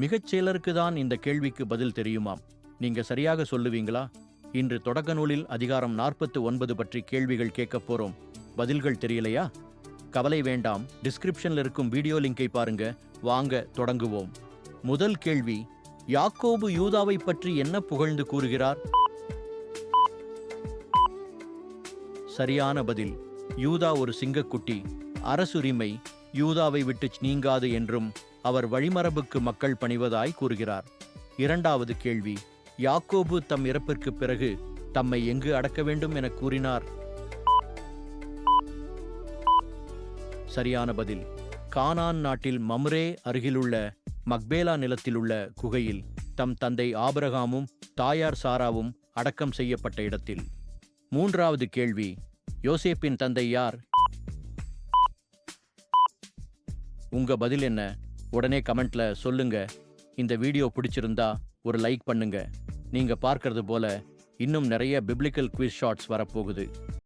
மிகச் சிலருக்கு தான் இந்த கேள்விக்கு பதில் தெரியுமாம். நீங்க சரியாக சொல்லுவீங்களா? இன்று தொடக்க நூலில் அதிகாரம் நாற்பத்து ஒன்பது பற்றி கேள்விகள் கேட்கப் போறோம். பதில்கள் தெரியலையா? கவலை வேண்டாம். டிஸ்கிரிப்ஷன்ல இருக்கும் வீடியோ லிங்கை பாருங்க. வாங்க தொடங்குவோம். முதல் கேள்வி யாக்கோபு யூதாவை பற்றி என்ன புகழ்ந்து கூறுகிறார்? சரியான பதில். யூதா ஒரு சிங்கக்குட்டி. அரசுரிமை யூதாவை விட்டு நீங்காது என்றும் அவர் வழிமரபுக்கு மக்கள் பணிவதாய் கூறுகிறார். இரண்டாவது கேள்வி யாக்கோபு தம் இறப்பிற்கு பிறகு தம்மை எங்கு அடக்க வேண்டும் என கூறினார்? சரியான பதில் கானான் நாட்டில் மம்ரே அருகிலுள்ள மக்பேலா நிலத்திலுள்ள குகையில் தம் தந்தை ஆபரகாமும் தாயார் சாராவும் அடக்கம் செய்யப்பட்ட இடத்தில். மூன்றாவது கேள்வி யோசேப்பின் தந்தை யார்? உங்க பதில் என்ன? உடனே கமெண்ட்ல சொல்லுங்க. இந்த வீடியோ பிடிச்சிருந்தா ஒரு லைக் பண்ணுங்க. நீங்க பார்க்கறது போல இன்னும் நிறைய பிப்ளிக்கல் குவிஸ் ஷார்ட்ஸ் வரப்போகுது.